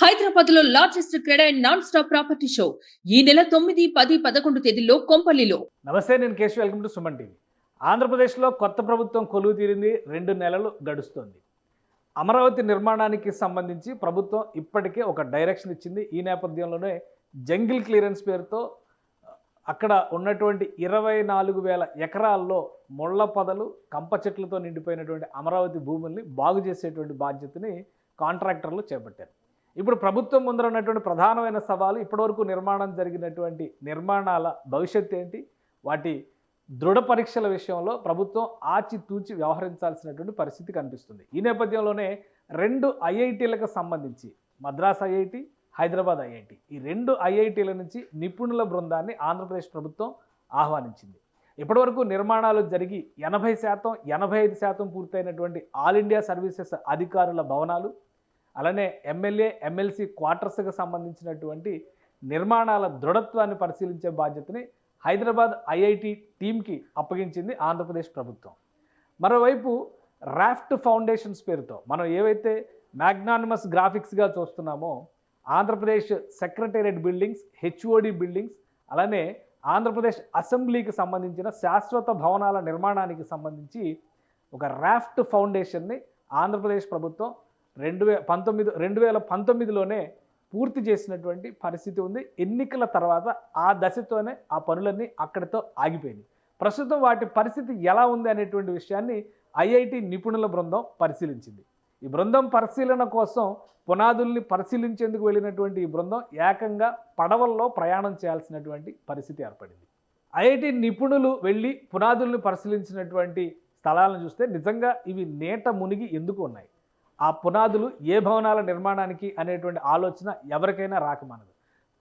హైదరాబాద్లో largest cred and non stop property show. ఈ నెల తొమ్మిది పది పదకొండు తేదీల్లో కొంపల్లిలో. నమస్తే నేను కేసు వెల్కమ్ టు సుమన్ టీవీ. ఆంధ్రప్రదేశ్లో కొత్త ప్రభుత్వం కొలువు తీరింది రెండు నెలలు గడుస్తోంది. అమరావతి నిర్మాణానికి సంబంధించి ప్రభుత్వం ఇప్పటికే ఒక డైరెక్షన్ ఇచ్చింది. ఈ నేపథ్యంలోనే జంగిల్ క్లియరెన్స్ పేరుతో అక్కడ ఉన్నటువంటి ఇరవై నాలుగు వేల ఎకరాల్లో ముళ్ళ పొదలు కంప చెట్లతో నిండిపోయినటువంటి అమరావతి భూముల్ని బాగు చేసేటువంటి బాధ్యతని కాంట్రాక్టర్లు చేపట్టారు. ఇప్పుడు ప్రభుత్వం ముందర ఉన్నటువంటి ప్రధానమైన సవాలు ఇప్పటివరకు నిర్మాణం జరిగినటువంటి నిర్మాణాల భవిష్యత్తు ఏంటి? వాటి దృఢ పరీక్షల విషయంలో ప్రభుత్వం ఆచితూచి వ్యవహరించాల్సినటువంటి పరిస్థితి కనిపిస్తుంది. ఈ నేపథ్యంలోనే రెండు ఐఐటీలకు సంబంధించి మద్రాస్ ఐఐటి హైదరాబాద్ ఐఐటి ఈ రెండు ఐఐటీల నుంచి నిపుణుల బృందాన్ని ఆంధ్రప్రదేశ్ ప్రభుత్వం ఆహ్వానించింది. ఇప్పటివరకు నిర్మాణాలు జరిగి ఎనభై శాతం ఎనభై ఐదు శాతం పూర్తయినటువంటి ఆల్ ఇండియా సర్వీసెస్ అధికారుల భవనాలు అలానే ఎమ్మెల్యే ఎమ్మెల్సీ క్వార్టర్స్కి సంబంధించినటువంటి నిర్మాణాల దృఢత్వాన్ని పరిశీలించే బాధ్యతని హైదరాబాద్ ఐఐటి టీంకి అప్పగించింది ఆంధ్రప్రదేశ్ ప్రభుత్వం. మరోవైపు రాఫ్ట్ ఫౌండేషన్స్ పేరుతో మనం ఏవైతే మ్యాగ్నానిమస్ గ్రాఫిక్స్గా చూస్తున్నామో Andhra Pradesh secretariat buildings HOD buildings అలానే ఆంధ్రప్రదేశ్ అసెంబ్లీకి సంబంధించిన శాశ్వత భవనాల నిర్మాణానికి సంబంధించి ఒక రాఫ్ట్ ఫౌండేషన్ని ఆంధ్రప్రదేశ్ ప్రభుత్వం రెండు వే పంతొమ్మిది రెండు వేల పంతొమ్మిదిలోనే పూర్తి చేసినటువంటి పరిస్థితి ఉంది. ఎన్నికల తర్వాత ఆ దశతోనే ఆ పనులన్నీ అక్కడితో ఆగిపోయినాయి. ప్రస్తుతం వాటి పరిస్థితి ఎలా ఉంది అనేటువంటి విషయాన్ని ఐఐటి నిపుణుల బృందం పరిశీలించింది. ఈ బృందం పరిశీలన కోసం పునాదుల్ని పరిశీలించేందుకు వెళ్ళినటువంటి ఈ బృందం ఏకంగా పడవల్లో ప్రయాణం చేయాల్సినటువంటి పరిస్థితి ఏర్పడింది. ఐఐటి నిపుణులు వెళ్ళి పునాదుల్ని పరిశీలించినటువంటి స్థలాలను చూస్తే నిజంగా ఇవి నేట మునిగి ఎందుకు ఉన్నాయి? ఆ పునాదులు ఏ భవనాల నిర్మాణానికి అనేటువంటి ఆలోచన ఎవరికైనా రాకమానదు.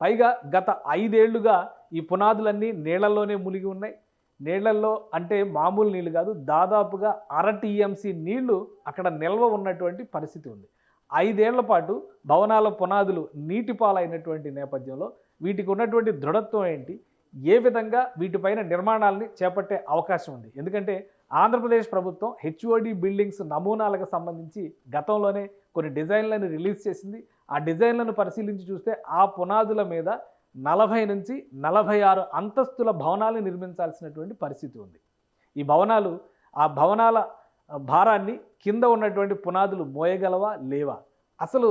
పైగా గత ఐదేళ్ళుగా ఈ పునాదులన్నీ నీళ్ళలోనే మునిగి ఉన్నాయి. నీళ్ళల్లో అంటే మామూలు నీళ్ళు కాదు దాదాపుగా అర టీఎంసీ నీళ్ళు అక్కడ నిల్వ ఉన్నటువంటి పరిస్థితి ఉంది. ఐదేళ్ళ పాటు భవనాల పునాదులు నీటి పాలైనటువంటి నేపథ్యంలో వీటికి ఉన్నటువంటి దృఢత్వం ఏంటి? ఏ విధంగా వీటిపైన నిర్మాణాలని చేపట్టే అవకాశం ఉంది? ఎందుకంటే ఆంధ్రప్రదేశ్ ప్రభుత్వం హెచ్ఓడి బిల్డింగ్స్ నమూనాలకు సంబంధించి గతంలోనే కొన్ని డిజైన్లను రిలీజ్ చేసింది. ఆ డిజైన్లను పరిశీలించి చూస్తే ఆ పునాదుల మీద నలభై నుంచి నలభై ఆరు అంతస్తుల భవనాలు నిర్మించాల్సినటువంటి పరిస్థితి ఉంది. ఈ భవనాలు ఆ భవనాల భారాన్ని కింద ఉన్నటువంటి పునాదులు మోయగలవా లేవా? అసలు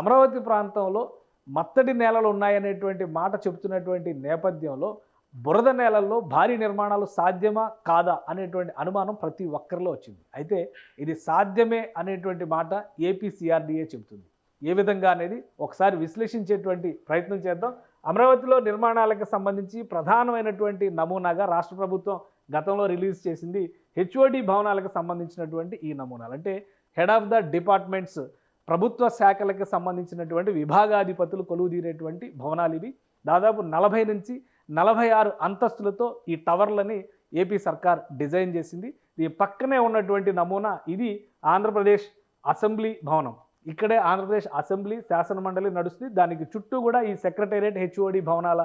అమరావతి ప్రాంతంలో మత్తడి నేలలు ఉన్నాయనేటువంటి మాట చెబుతున్నటువంటి నేపథ్యంలో బురద నేలల్లో భారీ నిర్మాణాలు సాధ్యమా కాదా అనేటువంటి అనుమానం ప్రతి ఒక్కరిలో వచ్చింది. అయితే ఇది సాధ్యమే అనేటువంటి మాట ఏపీసీఆర్డీఏ చెబుతుంది. ఏ విధంగా అనేది ఒకసారి విశ్లేషించేటువంటి ప్రయత్నం చేద్దాం. అమరావతిలో నిర్మాణాలకు సంబంధించి ప్రధానమైనటువంటి నమూనాగా రాష్ట్ర ప్రభుత్వం గతంలో రిలీజ్ చేసింది హెచ్ఓడి భవనాలకు సంబంధించినటువంటి ఈ నమూనాలు. అంటే హెడ్ ఆఫ్ ద డిపార్ట్మెంట్స్ ప్రభుత్వ శాఖలకు సంబంధించినటువంటి విభాగాధిపతులు కొలువు తీరేటువంటి భవనాలు ఇవి. దాదాపు నలభై నుంచి నలభై ఆరు అంతస్తులతో ఈ టవర్లని ఏపీ సర్కార్ డిజైన్ చేసింది. ఈ పక్కనే ఉన్నటువంటి నమూనా ఇది ఆంధ్రప్రదేశ్ అసెంబ్లీ భవనం. ఇక్కడే ఆంధ్రప్రదేశ్ అసెంబ్లీ శాసన మండలి నడుస్తుంది. దానికి చుట్టూ కూడా ఈ సెక్రటేరియట్ హెచ్ఓడి భవనాల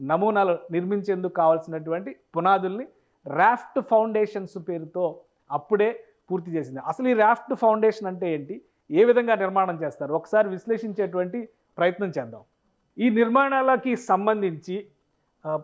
నమూనాలు నిర్మించేందుకు కావాల్సినటువంటి పునాదుల్ని రాఫ్ట్ ఫౌండేషన్స్ పేరుతో అప్పుడే పూర్తి చేసింది. అసలు ఈ రాఫ్ట్ ఫౌండేషన్ అంటే ఏంటి? ఏ విధంగా నిర్మాణం చేస్తారు? ఒకసారి విశ్లేషించేటువంటి ప్రయత్నం చేద్దాం. ఈ నిర్మాణాలకి సంబంధించి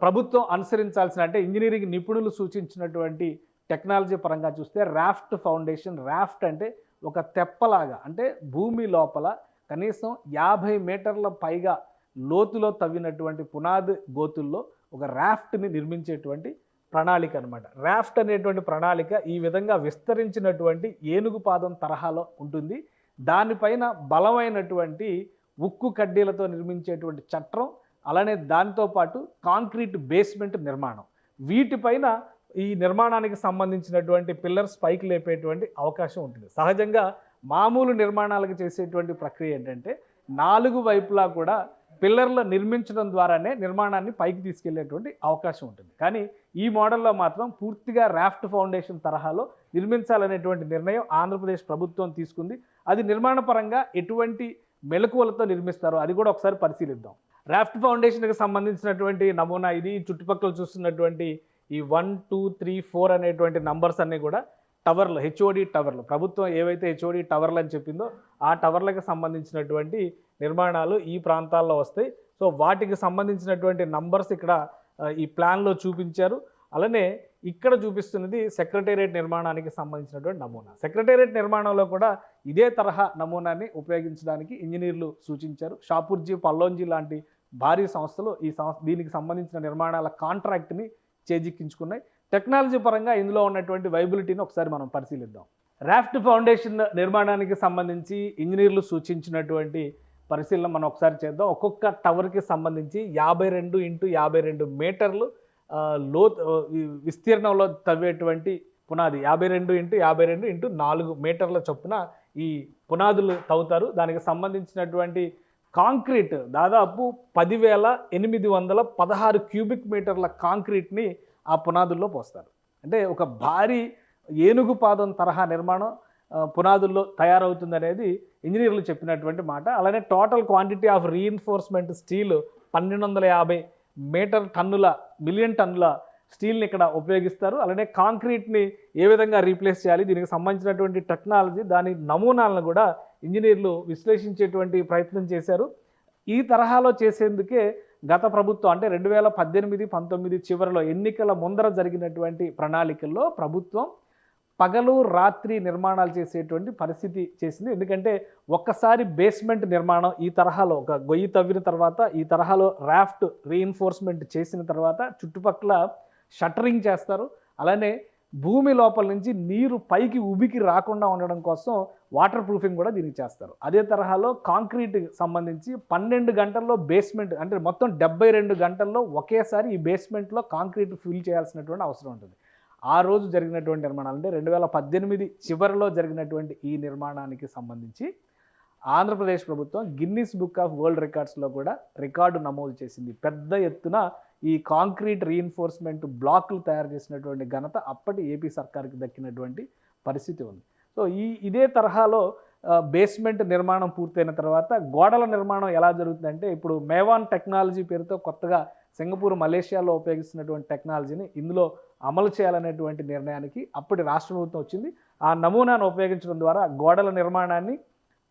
ప్రభుత్వం అనుసరించాల్సిన అంటే ఇంజనీరింగ్ నిపుణులు సూచించినటువంటి టెక్నాలజీ పరంగా చూస్తే రాఫ్ట్ ఫౌండేషన్ రాఫ్ట్ అంటే ఒక తెప్పలాగా అంటే భూమి లోపల కనీసం యాభై మీటర్ల పైగా లోతులో తవ్వినటువంటి పునాది గోతుల్లో ఒక రాఫ్ట్ని నిర్మించేటువంటి ప్రణాళిక అనమాట రాఫ్ట్ అనేటువంటి ప్రణాళిక ఈ విధంగా విస్తరించినటువంటి ఏనుగు పాదం తరహాలో ఉంటుంది. దానిపైన బలమైనటువంటి ఉక్కు కడ్డీలతో నిర్మించేటువంటి చట్రం అలానే దాంతో పాటు కాంక్రీట్ బేస్మెంట్ నిర్మాణం. వీటిపైన ఈ నిర్మాణానికి సంబంధించినటువంటి పిల్లర్స్ పైకి లేపేటువంటి అవకాశం ఉంటుంది. సహజంగా మామూలు నిర్మాణాలకు చేసేటువంటి ప్రక్రియ ఏంటంటే నాలుగు వైపులా కూడా పిల్లర్లు నిర్మించడం ద్వారానే నిర్మాణాన్ని పైకి తీసుకెళ్ళేటువంటి అవకాశం ఉంటుంది. కానీ ఈ మోడల్లో మాత్రం పూర్తిగా రాఫ్ట్ ఫౌండేషన్ తరహాలో నిర్మించాలనేటువంటి నిర్ణయం ఆంధ్రప్రదేశ్ ప్రభుత్వం తీసుకుంది. అది నిర్మాణ పరంగా ఎటువంటి మెలకువలతో నిర్మిస్తారో అది కూడా ఒకసారి పరిశీలిద్దాం. రాఫ్ట్ ఫౌండేషన్కి సంబంధించినటువంటి నమూనా ఇది. చుట్టుపక్కల చూస్తున్నటువంటి ఈ వన్ టూ త్రీ ఫోర్ అనేటువంటి నంబర్స్ అన్నీ కూడా టవర్లు హెచ్ఓడి టవర్లు. ప్రభుత్వం ఏవైతే హెచ్ఓడి టవర్లు అని చెప్పిందో ఆ టవర్లకు సంబంధించినటువంటి నిర్మాణాలు ఈ ప్రాంతాల్లో వస్తాయి. సో వాటికి సంబంధించినటువంటి నంబర్స్ ఇక్కడ ఈ ప్లాన్లో చూపించారు. అలానే ఇక్కడ చూపిస్తున్నది సెక్రటేరియట్ నిర్మాణానికి సంబంధించినటువంటి నమూనా. సెక్రటేరియట్ నిర్మాణంలో కూడా ఇదే తరహా నమూనాని ఉపయోగించడానికి ఇంజనీర్లు సూచించారు. షాపూర్జీ పల్లోంజీ లాంటి భారీ సంస్థలు ఈ సంస్థ దీనికి సంబంధించిన నిర్మాణాల కాంట్రాక్ట్ని చేజిక్కించుకున్నాయి. టెక్నాలజీ పరంగా ఇందులో ఉన్నటువంటి వైబిలిటీని ఒకసారి మనం పరిశీలిద్దాం. రాఫ్ట్ ఫౌండేషన్ నిర్మాణానికి సంబంధించి ఇంజనీర్లు సూచించినటువంటి పరిశీలన మనం ఒకసారి చేద్దాం. ఒక్కొక్క టవర్కి సంబంధించి యాభై రెండు ఇంటూ యాభై రెండు మీటర్లు లో విస్తీర్ణంలో తవ్వేటువంటి పునాది యాభై రెండు ఇంటూ యాభై రెండు ఇంటూ నాలుగు మీటర్ల చొప్పున ఈ పునాదులు తవ్వుతారు. దానికి సంబంధించినటువంటి కాంక్రీట్ దాదాపు పదివేల ఎనిమిది వందల పదహారు క్యూబిక్ మీటర్ల కాంక్రీట్ని ఆ పునాదుల్లో పోస్తారు. అంటే ఒక భారీ ఏనుగు పాదం తరహా నిర్మాణం పునాదుల్లో పునాదుల్లో తయారవుతుందనేది ఇంజనీర్లు చెప్పినటువంటి మాట. అలానే total quantity of reinforcement steel పన్నెండు వందల యాభై మీటర్ టన్నుల మిలియన్ టన్నుల స్టీల్ని ఇక్కడ ఉపయోగిస్తారు. అలానే కాంక్రీట్ని ఏ విధంగా రీప్లేస్ చేయాలి దీనికి సంబంధించినటువంటి టెక్నాలజీ దాని నమూనాలను కూడా ఇంజనీర్లు విశ్లేషించేటువంటి ప్రయత్నం చేశారు. ఈ తరహాలో చేసేందుకే గత ప్రభుత్వం అంటే రెండు వేల పద్దెనిమిది పంతొమ్మిది చివరిలో ఎన్నికల ముందర జరిగినటువంటి ప్రణాళికల్లో ప్రభుత్వం పగలు రాత్రి నిర్మాణాలు చేసేటువంటి పరిస్థితి చేసింది. ఎందుకంటే ఒక్కసారి బేస్మెంట్ నిర్మాణం ఈ తరహాలో ఒక గొయ్యి తవ్విన తర్వాత ఈ తరహాలో రాఫ్ట్ రీఎన్ఫోర్స్మెంట్ చేసిన తర్వాత చుట్టుపక్కల షట్టరింగ్ చేస్తారు. అలానే భూమి లోపల నుంచి నీరు పైకి ఉబికి రాకుండా ఉండడం కోసం వాటర్ ప్రూఫింగ్ కూడా దీనికి చేస్తారు. అదే తరహాలో కాంక్రీట్ సంబంధించి పన్నెండు గంటల్లో బేస్మెంట్ అంటే మొత్తం డెబ్బై రెండు గంటల్లో ఒకేసారి ఈ బేస్మెంట్లో కాంక్రీట్ ఫిల్ చేయాల్సినటువంటి అవసరం ఉంటుంది. ఆ రోజు జరిగినటువంటి నిర్మాణాలు అంటే రెండు వేల పద్దెనిమిది చివరిలో జరిగినటువంటి ఈ నిర్మాణానికి సంబంధించి ఆంధ్రప్రదేశ్ ప్రభుత్వం గిన్నిస్ బుక్ ఆఫ్ వరల్డ్ రికార్డ్స్లో కూడా రికార్డు నమోదు చేసింది. పెద్ద ఎత్తున ఈ కాంక్రీట్ రీఎన్ఫోర్స్మెంట్ బ్లాక్లు తయారు చేసినటువంటి ఘనత అప్పటి ఏపీ సర్కార్కి దక్కినటువంటి పరిస్థితి ఉంది. సో ఈ ఇదే తరహాలో బేస్మెంట్ నిర్మాణం పూర్తయిన తర్వాత గోడల నిర్మాణం ఎలా జరుగుతుందంటే ఇప్పుడు మేవాన్ టెక్నాలజీ పేరుతో కొత్తగా సింగపూర్ మలేషియాలో ఉపయోగిస్తున్నటువంటి టెక్నాలజీని ఇందులో అమలు చేయాలనేటువంటి నిర్ణయానికి అప్పటి రాష్ట్ర ప్రభుత్వం వచ్చింది. ఆ నమూనాను ఉపయోగించడం ద్వారా గోడల నిర్మాణాన్ని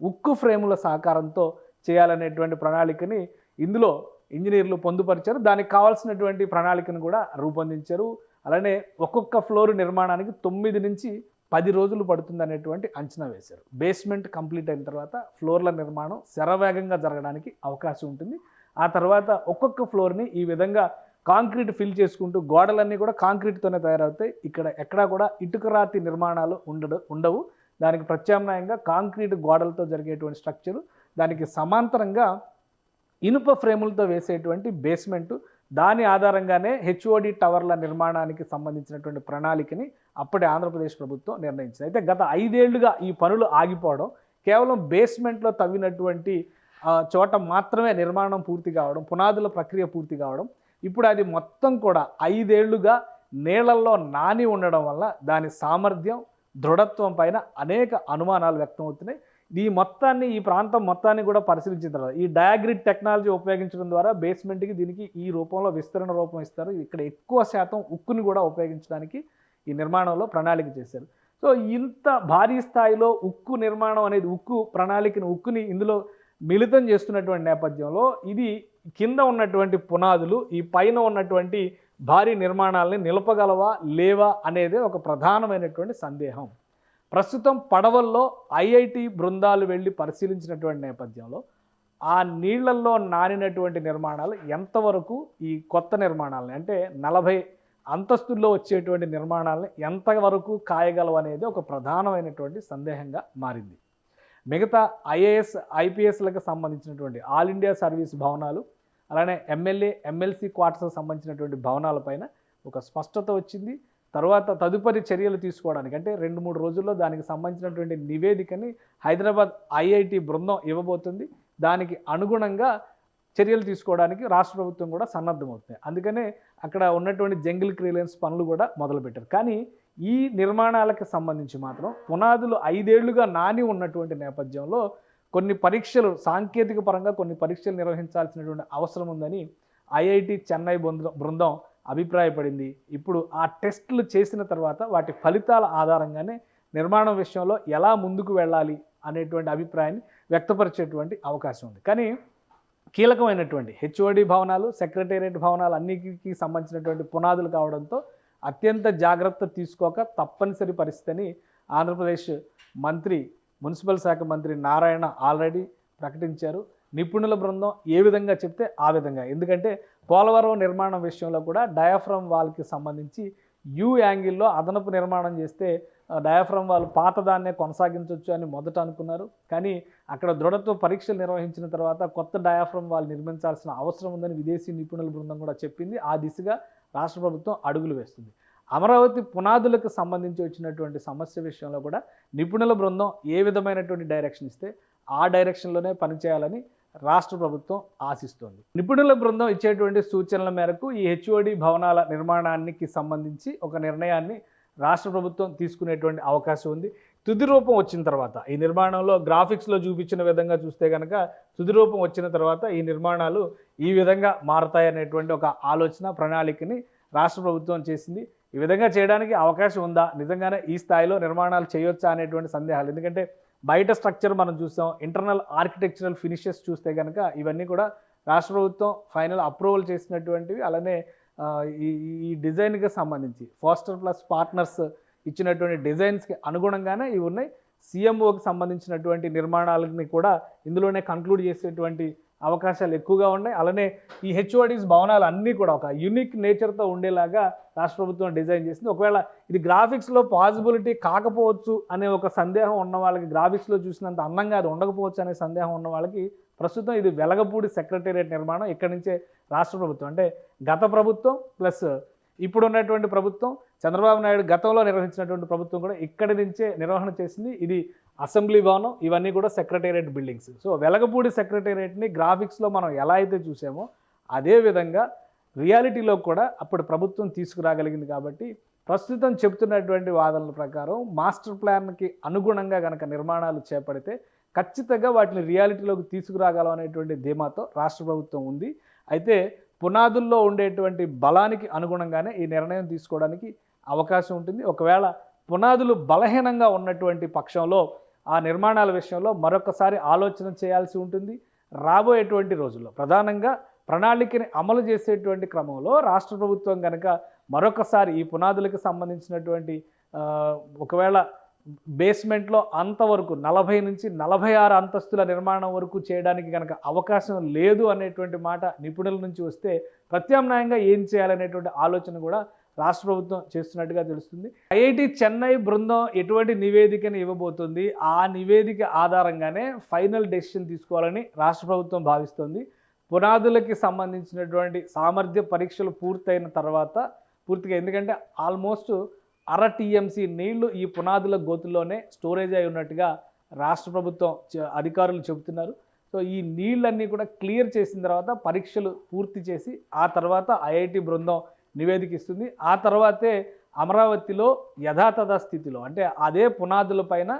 ఉక్కు ఫ్రేముల సహకారంతో చేయాలనేటువంటి ప్రణాళికని ఇందులో ఇంజనీర్లు పొందుపరిచారు. దానికి కావాల్సినటువంటి ప్రణాళికను కూడా రూపొందించారు. అలానే ఒక్కొక్క ఫ్లోర్ నిర్మాణానికి తొమ్మిది నుంచి పది రోజులు పడుతుందనేటువంటి అంచనా వేశారు. బేస్మెంట్ కంప్లీట్ అయిన తర్వాత ఫ్లోర్ల నిర్మాణం శరవేగంగా జరగడానికి అవకాశం ఉంటుంది. ఆ తర్వాత ఒక్కొక్క ఫ్లోర్ని ఈ విధంగా కాంక్రీట్ ఫిల్ చేసుకుంటూ గోడలన్నీ కూడా కాంక్రీట్తోనే తయారవుతాయి. ఇక్కడ ఎక్కడా కూడా ఇటుక రాతి నిర్మాణాలు ఉండడు ఉండవు. దానికి ప్రత్యామ్నాయంగా కాంక్రీట్ గోడలతో జరిగేటువంటి స్ట్రక్చరు దానికి సమాంతరంగా ఇనుప ఫ్రేములతో వేసేటువంటి బేస్మెంట్ దాని ఆధారంగానే హెచ్ఓడి టవర్ల నిర్మాణానికి సంబంధించినటువంటి ప్రణాళికని అప్పటి ఆంధ్రప్రదేశ్ ప్రభుత్వం నిర్ణయించింది. అయితే గత ఐదేళ్ళుగా ఈ పనులు ఆగిపోవడం కేవలం బేస్మెంట్లో తవ్వినటువంటి చోట మాత్రమే నిర్మాణం పూర్తి కావడం పునాదుల ప్రక్రియ పూర్తి కావడం ఇప్పుడు అది మొత్తం కూడా ఐదేళ్ళుగా నీళ్ళల్లో నాని ఉండడం వల్ల దాని సామర్థ్యం దృఢత్వం పైన అనేక అనుమానాలు వ్యక్తమవుతున్నాయి. ఈ మొత్తాన్ని ఈ ప్రాంతం మొత్తాన్ని కూడా పరిశీలించిన తర్వాత ఈ డయాగ్రిడ్ టెక్నాలజీ ఉపయోగించడం ద్వారా బేస్మెంట్కి దీనికి ఈ రూపంలో విస్తరణ రూపం ఇస్తారు. ఇక్కడ ఎక్కువ శాతం ఉక్కుని కూడా ఉపయోగించడానికి ఈ నిర్మాణంలో ప్రణాళిక చేశారు. సో ఇంత భారీ స్థాయిలో ఉక్కు నిర్మాణం అనేది ఉక్కు ప్రణాళికను ఉక్కుని ఇందులో మిళితం చేస్తున్నటువంటి నేపథ్యంలో ఇది కింద ఉన్నటువంటి పునాదులు ఈ పైన ఉన్నటువంటి భారీ నిర్మాణాలని నిలపగలవా లేవా అనేది ఒక ప్రధానమైనటువంటి సందేహం. ప్రస్తుతం పడవల్లో ఐఐటి బృందాలు వెళ్ళి పరిశీలించినటువంటి నేపథ్యంలో ఆ నీళ్ళల్లో నానినటువంటి నిర్మాణాలు ఎంతవరకు ఈ కొత్త నిర్మాణాలని అంటే నలభై అంతస్తుల్లో వచ్చేటువంటి నిర్మాణాలను ఎంతవరకు కాయగలవు అనేది ఒక ప్రధానమైనటువంటి సందేహంగా మారింది. మిగతా ఐఏఎస్ ఐపీఎస్లకు సంబంధించినటువంటి ఆల్ ఇండియా సర్వీస్ భవనాలు అలానే ఎమ్మెల్యే ఎమ్మెల్సీ క్వార్టర్స్కి సంబంధించినటువంటి భవనాలపైన ఒక స్పష్టత వచ్చింది. తర్వాత తదుపరి చర్యలు తీసుకోవడానికి అంటే రెండు మూడు రోజుల్లో దానికి సంబంధించినటువంటి నివేదికని హైదరాబాద్ ఐఐటి బృందం ఇవ్వబోతుంది. దానికి అనుగుణంగా చర్యలు తీసుకోవడానికి రాష్ట్ర ప్రభుత్వం కూడా సన్నద్ధమవుతుంది. అందుకనే అక్కడ ఉన్నటువంటి జంగిల్ క్లియరెన్స్ పనులు కూడా మొదలుపెట్టారు. కానీ ఈ నిర్మాణాలకు సంబంధించి మాత్రం పునాదులు ఐదేళ్ళుగా నాని ఉన్నటువంటి నేపథ్యంలో కొన్ని పరీక్షలు సాంకేతిక పరంగా కొన్ని పరీక్షలు నిర్వహించాల్సినటువంటి అవసరం ఉందని ఐఐటి చెన్నై బృందం బృందం అభిప్రాయపడింది. ఇప్పుడు ఆ టెస్టులు చేసిన తర్వాత వాటి ఫలితాల ఆధారంగానే నిర్మాణం విషయంలో ఎలా ముందుకు వెళ్ళాలి అనేటువంటి అభిప్రాయాన్ని వ్యక్తపరిచేటువంటి అవకాశం ఉంది. కానీ కీలకమైనటువంటి హెచ్ఓడి భవనాలు సెక్రటేరియట్ భవనాలు అన్నిటికీ సంబంధించినటువంటి పునాదులు కావడంతో అత్యంత జాగ్రత్త తీసుకోక తప్పనిసరి పరిస్థితిని ఆంధ్రప్రదేశ్ మంత్రి మున్సిపల్ శాఖ మంత్రి నారాయణ ఆల్రెడీ ప్రకటించారు. నిపుణుల బృందం ఏ విధంగా చెప్తే ఆ విధంగా. ఎందుకంటే పోలవరం నిర్మాణం విషయంలో కూడా డయాఫ్రమ్ వాల్కి సంబంధించి యూ యాంగిల్లో అదనపు నిర్మాణం చేస్తే డయాఫ్రమ్ వాళ్ళు పాతదాన్నే కొనసాగించవచ్చు అని మొదట అనుకున్నారు. కానీ అక్కడ దృఢత్వ పరీక్షలు నిర్వహించిన తర్వాత కొత్త డయాఫ్రమ్ వాళ్ళు నిర్మించాల్సిన అవసరం ఉందని విదేశీ నిపుణుల బృందం కూడా చెప్పింది. ఆ దిశగా రాష్ట్ర ప్రభుత్వం అడుగులు వేస్తుంది. అమరావతి పునాదులకు సంబంధించి వచ్చినటువంటి సమస్య విషయంలో కూడా నిపుణుల బృందం ఏ విధమైనటువంటి డైరెక్షన్ ఇస్తే ఆ డైరెక్షన్లోనే పనిచేయాలని రాష్ట్ర ప్రభుత్వం ఆశిస్తోంది. నిపుణుల బృందం ఇచ్చేటువంటి సూచనల మేరకు ఈ హెచ్ఓడి భవనాల నిర్మాణానికి సంబంధించి ఒక నిర్ణయాన్ని రాష్ట్ర ప్రభుత్వం తీసుకునేటువంటి అవకాశం ఉంది. తుది రూపం వచ్చిన తర్వాత ఈ నిర్మాణంలో గ్రాఫిక్స్లో చూపించిన విధంగా చూస్తే కనుక తుది రూపం వచ్చిన తర్వాత ఈ నిర్మాణాలు ఈ విధంగా మారతాయనేటువంటి ఒక ఆలోచన ప్రణాళికని రాష్ట్ర ప్రభుత్వం చేసింది. ఈ విధంగా చేయడానికి అవకాశం ఉందా? నిజంగానే ఈ స్థాయిలో నిర్మాణాలు చేయొచ్చా అనేటువంటి సందేహాలు. ఎందుకంటే బయట స్ట్రక్చర్ మనం చూసాం ఇంటర్నల్ ఆర్కిటెక్చరల్ ఫినిషెస్ చూస్తే కనుక ఇవన్నీ కూడా రాష్ట్ర ప్రభుత్వం ఫైనల్ అప్రూవల్ చేసినటువంటివి. అలానే ఈ ఈ డిజైన్కి సంబంధించి ఫాస్టర్ ప్లస్ పార్ట్నర్స్ ఇచ్చినటువంటి డిజైన్స్కి అనుగుణంగానే ఇవి ఉన్నాయి. సీఎంఓకి సంబంధించినటువంటి నిర్మాణాలని కూడా ఇందులోనే కంక్లూడ్ చేసేటువంటి అవకాశాలు ఎక్కువగా ఉన్నాయి. అలానే ఈ హెచ్ఓడిస్ భవనాలు అన్నీ కూడా ఒక యూనిక్ నేచర్తో ఉండేలాగా రాష్ట్ర ప్రభుత్వం డిజైన్ చేసింది. ఒకవేళ ఇది గ్రాఫిక్స్లో పాసిబిలిటీ కాకపోవచ్చు అనే ఒక సందేహం ఉన్న వాళ్ళకి గ్రాఫిక్స్లో చూసినంత అందంగా అది ఉండకపోవచ్చు అనే సందేహం ఉన్న వాళ్ళకి ప్రస్తుతం ఇది వెలగపూడి సెక్రటేరియట్ నిర్మాణం ఇక్కడి నుంచే రాష్ట్ర ప్రభుత్వం. అంటే గత ప్రభుత్వం ప్లస్ ఇప్పుడు ఉన్నటువంటి ప్రభుత్వం చంద్రబాబు నాయుడు గతంలో నిర్వహించినటువంటి ప్రభుత్వం కూడా ఇక్కడి నుంచే నిర్వహణ చేసింది. ఇది అసెంబ్లీ భవనం ఇవన్నీ కూడా సెక్రటేరియట్ బిల్డింగ్స్. సో వెలగపూడి సెక్రటేరియట్ని గ్రాఫిక్స్లో మనం ఎలా అయితే చూసామో అదే విధంగా రియాలిటీలో కూడా అప్పుడు ప్రభుత్వం తీసుకురాగలిగింది కాబట్టి ప్రస్తుతం చెప్తున్నటువంటి వాదనల ప్రకారం మాస్టర్ ప్లాన్కి అనుగుణంగా కనుక నిర్మాణాలు చేపడితే ఖచ్చితంగా వాటిని రియాలిటీలోకి తీసుకురాగలం అనేటువంటి ధీమాతో రాష్ట్ర ప్రభుత్వం ఉంది. అయితే పునాదుల్లో ఉండేటువంటి బలానికి అనుగుణంగానే ఈ నిర్ణయం తీసుకోవడానికి అవకాశం ఉంటుంది. ఒకవేళ పునాదులు బలహీనంగా ఉన్నటువంటి పక్షంలో ఆ నిర్మాణాల విషయంలో మరొకసారి ఆలోచన చేయాల్సి ఉంటుంది. రాబోయేటువంటి రోజుల్లో ప్రధానంగా ప్రణాళికని అమలు చేసేటువంటి క్రమంలో రాష్ట్ర ప్రభుత్వం కనుక మరొకసారి ఈ పునాదులకు సంబంధించినటువంటి ఒకవేళ బేస్మెంట్లో అంతవరకు నలభై నుంచి నలభై ఆరు అంతస్తుల నిర్మాణం వరకు చేయడానికి కనుక అవకాశం లేదు అనేటువంటి మాట నిపుణుల నుంచి వస్తే ప్రత్యామ్నాయంగా ఏం చేయాలనేటువంటి ఆలోచన కూడా రాష్ట్ర ప్రభుత్వం చేస్తున్నట్టుగా తెలుస్తుంది. ఐఐటి చెన్నై బృందం ఎటువంటి నివేదికను ఇవ్వబోతుంది? ఆ నివేదిక ఆధారంగానే ఫైనల్ డెసిషన్ తీసుకోవాలని రాష్ట్ర ప్రభుత్వం భావిస్తోంది. పునాదులకి సంబంధించినటువంటి సామర్థ్య పరీక్షలు పూర్తయిన తర్వాత పూర్తిగా ఎందుకంటే ఆల్మోస్ట్ అర టీఎంసీ నీళ్ళు ఈ పునాదుల గోతుల్లోనే స్టోరేజ్ అయి ఉన్నట్టుగా రాష్ట్ర ప్రభుత్వం అధికారులు చెబుతున్నారు. సో ఈ నీళ్ళన్నీ కూడా క్లియర్ చేసిన తర్వాత పరీక్షలు పూర్తి చేసి ఆ తర్వాత ఐఐటి బృందం నివేదిక ఇస్తుంది ఆ తర్వాతే అమరావతిలో యథాతథ స్థితిలో అంటే అదే పునాదుల పైన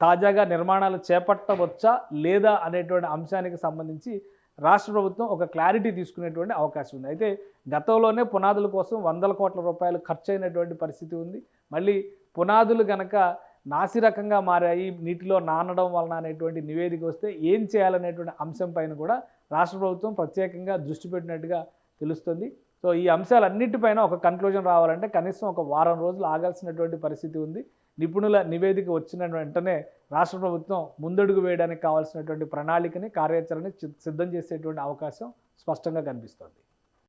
తాజాగా నిర్మాణాలు చేపట్టవచ్చా లేదా అనేటువంటి అంశానికి సంబంధించి రాష్ట్ర ప్రభుత్వం ఒక క్లారిటీ తీసుకునేటువంటి అవకాశం ఉంది. అయితే గతంలోనే పునాదుల కోసం వందల కోట్ల రూపాయలు ఖర్చు అయినటువంటి పరిస్థితి ఉంది. మళ్ళీ పునాదులు గనక నాసిరకంగా మారాయి నీటిలో నానడం వలన అనేటువంటి నివేదిక వస్తే ఏం చేయాలనేటువంటి అంశం పైన కూడా రాష్ట్ర ప్రభుత్వం ప్రత్యేకంగా దృష్టి పెట్టినట్టుగా తెలుస్తుంది. సో ఈ అంశాలన్నిటిపైన ఒక కన్క్లూజన్ రావాలంటే కనీసం ఒక వారం రోజులు ఆగాల్సినటువంటి పరిస్థితి ఉంది. నిపుణుల నివేదిక వచ్చిన వెంటనే రాష్ట్ర ప్రభుత్వం ముందడుగు వేయడానికి కావాల్సినటువంటి ప్రణాళికని కార్యాచరణ సిద్ధం చేసేటువంటి అవకాశం స్పష్టంగా కనిపిస్తోంది.